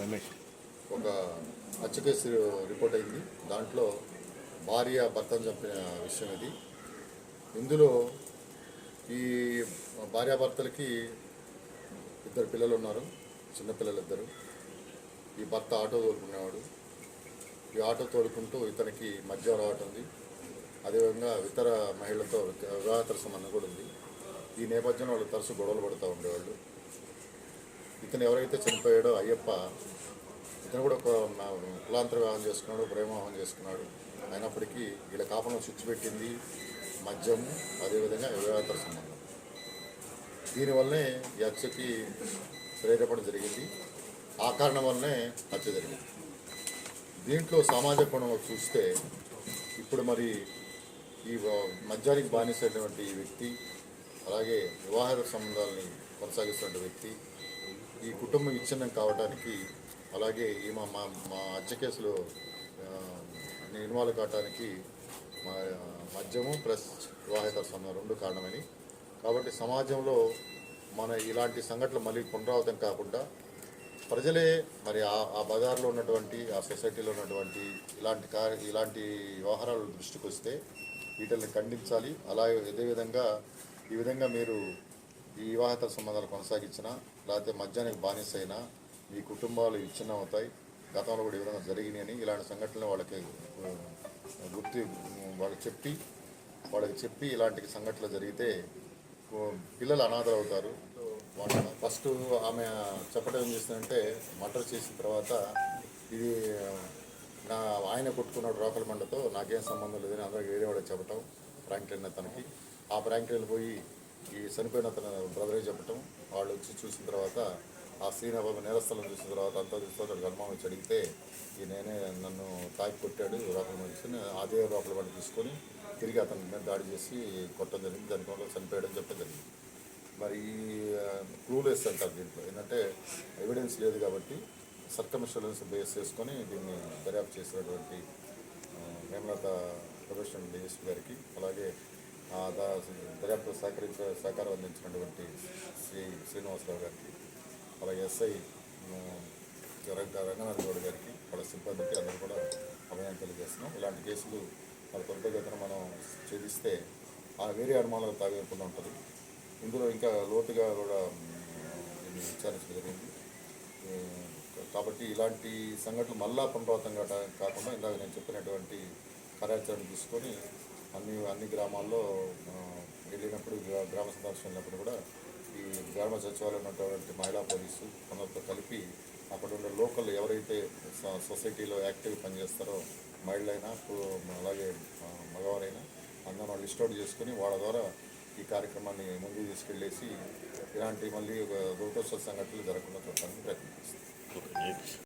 రమేష్. ఒక హత్య case report అయింది. దాంట్లో భార్య భర్తను చంపిన విషయం ఇది. ఇందులో ఈ భార్యాభర్తలకి ఇద్దరు పిల్లలు ఉన్నారు. చిన్నపిల్లలు ఇద్దరు. ఈ భర్త ఆటో తోలుకునేవాడు. ఈ ఆటో తోలుకుంటూ ఇతనికి మధ్య రావటం ఉంది. అదేవిధంగా ఇతర మహిళలతో వివాహతర సంబంధం కూడా ఉంది. ఈ నేపథ్యంలో వాళ్ళు తరచు గొడవలు పడుతూ ఉండేవాళ్ళు. ఇతను ఎవరైతే చనిపోయాడో అయ్యప్ప ఇతను కూడా ఒక కులాంతర వివాహం చేసుకున్నాడు ప్రేమవాహం చేసుకున్నాడు. అయినప్పటికీ వీళ్ళ కాపంలో స్విచ్ పెట్టింది మద్యము అదేవిధంగా వివాహతర సంబంధం. దీనివల్లనే ఈ హత్యకి ప్రేరేపణ జరిగింది. ఆ కారణం వల్లనే హత్య జరిగింది. దీంట్లో సమాజ కోణంలో చూస్తే ఇప్పుడు మరి ఈ మద్యానికి బానిసైనటువంటి ఈ వ్యక్తి అలాగే వివాహ సంబంధాలని కొనసాగిస్తున్న వ్యక్తి ఈ కుటుంబం విచ్ఛిన్నం కావడానికి అలాగే ఈ మా మా మా హత్య కేసులో ఇన్వాల్వ్ కావడానికి మా మద్యము ప్లస్ వివాహేతర సంబంధం రెండు కారణమని. కాబట్టి సమాజంలో మన ఇలాంటి సంఘటనలు మళ్ళీ పునరావృతం కాకుండా ప్రజలే మరి ఆ ఆ బజార్లో ఉన్నటువంటి ఆ సొసైటీలో ఉన్నటువంటి ఇలాంటి కార్ ఇలాంటి వ్యవహారాలు దృష్టికి వస్తే వీటిని ఖండించాలి. అలాగే ఇదే విధంగా ఈ విధంగా మీరు ఈ వివాహేతర సంబంధాలు కొనసాగించినా లేకపోతే మద్యానికి బానిస అయినా మీ కుటుంబాలు విచ్ఛిన్నం అవుతాయి. గతంలో కూడా ఈ విధంగా జరిగినాయని ఇలాంటి సంఘటనలు వాళ్ళకి గుర్తు వాళ్ళకి చెప్పి వాళ్ళకి చెప్పి ఇలాంటి సంఘటనలు జరిగితే పిల్లలు అనాథలు అవుతారు. వాళ్ళ ఫస్ట్ ఆమె చెప్పడం ఏం చేస్తుందంటే మర్డర్ చేసిన తర్వాత ఇది నా ఆయన కొట్టుకున్నాడు రోకల మండతో నాకేం సంబంధం లేదని అందరికి వేరే వాడికి చెప్పటం ఫ్రాంక్లిన్ అతనికి. ఆ ఫ్రాంక్లిన్ పోయి ఈ చనిపోయిన అతను బ్రదరే చెప్పటం. వాళ్ళు వచ్చి చూసిన తర్వాత ఆ శ్రీనాబాబు నేరస్థలం చూసిన తర్వాత అంతా చూస్తే గర్మం వచ్చి అడిగితే ఈ నేనే నన్ను తాకి కొట్టాడు లోపల మండ అదే లోపల మండ తీసుకొని తిరిగి అతని మీద దాడి చేసి కొట్టడం జరిగింది. దాని వల్ల చనిపోయాడని చెప్పడం జరిగింది. మరి క్లూలెస్ అంటారు దీంట్లో. ఏంటంటే ఎవిడెన్స్ లేదు కాబట్టి సర్కమిషన్స్ బేస్ చేసుకొని దీన్ని దర్యాప్తు చేసినటువంటి హేమలత ప్రొఫెషనల్ డిఎస్పీ గారికి అలాగే దర్యాప్తు సహకరించ సహకారం అందించినటువంటి శ్రీ శ్రీనివాసరావు గారికి అలాగే ఎస్ఐ రంగనాథ్ గౌడ్ గారికి వాళ్ళ సిబ్బందికి అందరూ కూడా అభయాన్ని తెలియజేస్తున్నాం. ఇలాంటి కేసులు వాళ్ళ త్వరితగతిన మనం ఛేదిస్తే ఆ వేరే అనుమానాలు తాగకుండా ఉంటుంది. ఇందులో ఇంకా లోతుగా కూడా దీన్ని విచారించడం జరిగింది. కాబట్టి ఇలాంటి సంఘటనలు మళ్ళా పునరావృతం కాకుండా ఇందాక నేను చెప్పినటువంటి కార్యాచరణ తీసుకొని అన్ని అన్ని గ్రామాల్లో వెళ్ళినప్పుడు గ్రా- గ్రామ సందర్శన వెళ్ళినప్పుడు కూడా ఈ గ్రామ సచివాలయం ఉన్నటువంటి మహిళా పోలీసు అందరితో కలిపి అక్కడ ఉన్న లోకల్ ఎవరైతే సొ- సొసైటీలో యాక్టివ్ పనిచేస్తారో మహిళలైనా అలాగే మగవారైనా అందరం లిస్ట్ అవుట్ చేసుకుని వాళ్ళ ద్వారా ఈ కార్యక్రమాన్ని ముందుకు తీసుకెళ్ళేసి ఇలాంటి మళ్ళీ ఒక దురదృష్ట సంఘటనలు జరగకుండా చూడటానికి ప్రయత్నిస్తాం